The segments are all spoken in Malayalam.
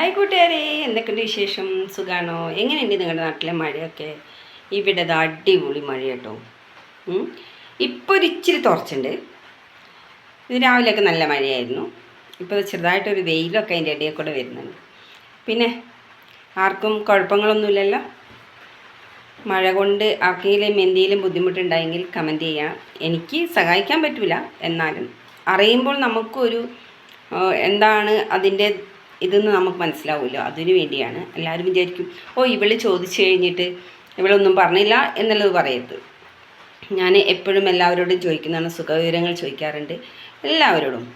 ഹായ് കൂട്ടുകാരെ എന്തൊക്കെയുണ്ട് വിശേഷം? സുഖാണോ? എങ്ങനെയുണ്ട് നിങ്ങളുടെ നാട്ടിലെ മഴയൊക്കെ? ഇവിടെ അത് അടിപൊളി മഴ കേട്ടോ. ഇപ്പോൾ ഒരു ഇച്ചിരി തുറച്ചുണ്ട് ഇത് രാവിലെയൊക്കെ നല്ല മഴയായിരുന്നു. ഇപ്പോൾ ചെറുതായിട്ടൊരു വെയിലൊക്കെ അതിന്റെ ഇടയിൽ കൂടെ വരുന്നുണ്ട്. പിന്നെ ആർക്കും കുഴപ്പങ്ങളൊന്നുമില്ലല്ലോ. മഴ കൊണ്ട് ആർക്കെങ്കിലും എന്തെങ്കിലും ബുദ്ധിമുട്ടുണ്ടായെങ്കിൽ കമന്റ് ചെയ്യാം. എനിക്ക് സഹായിക്കാൻ പറ്റില്ല എന്നാലും. അറിയുമ്പോൾ നമുക്കൊരു എന്താണ് അതിന്റെ ഇതെന്ന് നമുക്ക് മനസ്സിലാവുമല്ലോ അതിനു വേണ്ടിയാണ്. എല്ലാവരും വിചാരിക്കും ഓ ഇവൾ ചോദിച്ചു കഴിഞ്ഞിട്ട് ഇവളൊന്നും പറഞ്ഞില്ല എന്നുള്ളത് പറയരുത്. ഞാൻ എപ്പോഴും എല്ലാവരോടും ചോദിക്കുന്നതാണ് സുഖവിവരങ്ങൾ ചോദിക്കാറുണ്ട്. എല്ലാവരോടും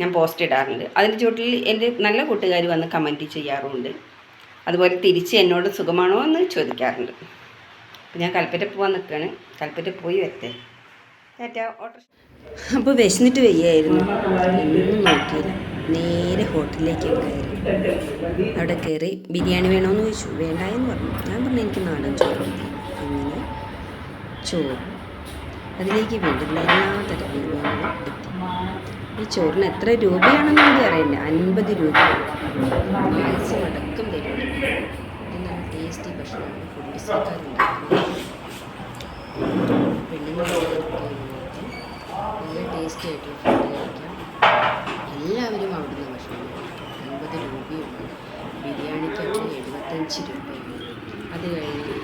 ഞാൻ പോസ്റ്റ് ഇടാറുണ്ട്. അതിന്റെ ചുവട്ടിൽ എന്റെ നല്ല കൂട്ടുകാർ വന്ന് കമന്റ് ചെയ്യാറുമുണ്ട്. അതുപോലെ തിരിച്ച് എന്നോട് സുഖമാണോ എന്ന് ചോദിക്കാറുണ്ട്. അപ്പോൾ ഞാൻ കൽപ്പറ്റ പോകാൻ നിൽക്കുകയാണ്. കൽപ്പറ്റ പോയി വരട്ടെ. Tata auto. അപ്പോൾ വിശന്നിട്ട് വയ്യായിരുന്നു. നോക്കിയില്ല. നേരെ ഹോട്ടലിലേക്ക് കയറി. അവിടെ കയറി ബിരിയാണി വേണമെന്ന് ചോദിച്ചു. വേണ്ട എന്ന് പറഞ്ഞു. ഞാൻ പറഞ്ഞു എനിക്ക് നാടൻ ചോറ് മതി. അങ്ങനെ ചോറ് അതിലേക്ക് വേണ്ടുന്ന എല്ലാ തരം ഈ ചോറിന് എത്ര രൂപയാണെന്ന് എനിക്ക് അറിയില്ല. അൻപത് രൂപ. പായസം അടക്കം തരും. നല്ല ടേസ്റ്റി ഭക്ഷണമാണ് കുടുംബശ്രീക്കാരുണ്ടാക്കുന്നത്. പെണ്ണുങ്ങൾ നല്ല ടേസ്റ്റി ഫുഡ് കഴിക്കാം എല്ലാവരും അവിടുന്ന് ഭക്ഷണം അൻപത് രൂപയുണ്ട്. ബിരിയാണിക്കൊക്കെ എഴുപത്തഞ്ച് രൂപയുണ്ട്. അത് കഴിഞ്ഞ്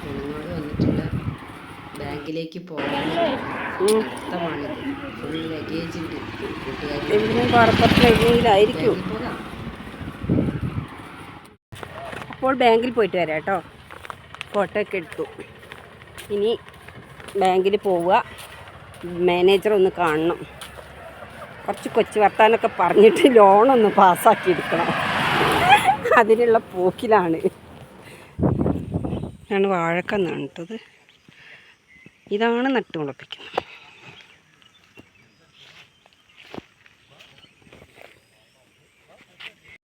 പെണ്ണുങ്ങൾ വന്നിട്ടുള്ള ബാങ്കിലേക്ക് പോകാൻ അർത്ഥമാണിത് ഫുൾ ലഗേജ് ഉണ്ട്. പോകാം. അപ്പോൾ ബാങ്കിൽ പോയിട്ട് വരാം കേട്ടോ. ഫോട്ടോ ഒക്കെ എടുത്തു. ഇനി ബാങ്കിൽ പോവുക. മാനേജർ ഒന്ന് കാണണം. കുറച്ച് കൊച്ചു വർത്താനൊക്കെ പറഞ്ഞിട്ട് ലോണൊന്ന് പാസ്സാക്കി എടുക്കണം. അതിനുള്ള പോക്കിലാണ്. ഞാൻ വാഴക്കന്നാണ് നട്ടത്. ഇതാണ് നട്ടുമുളപ്പിക്കുന്നത്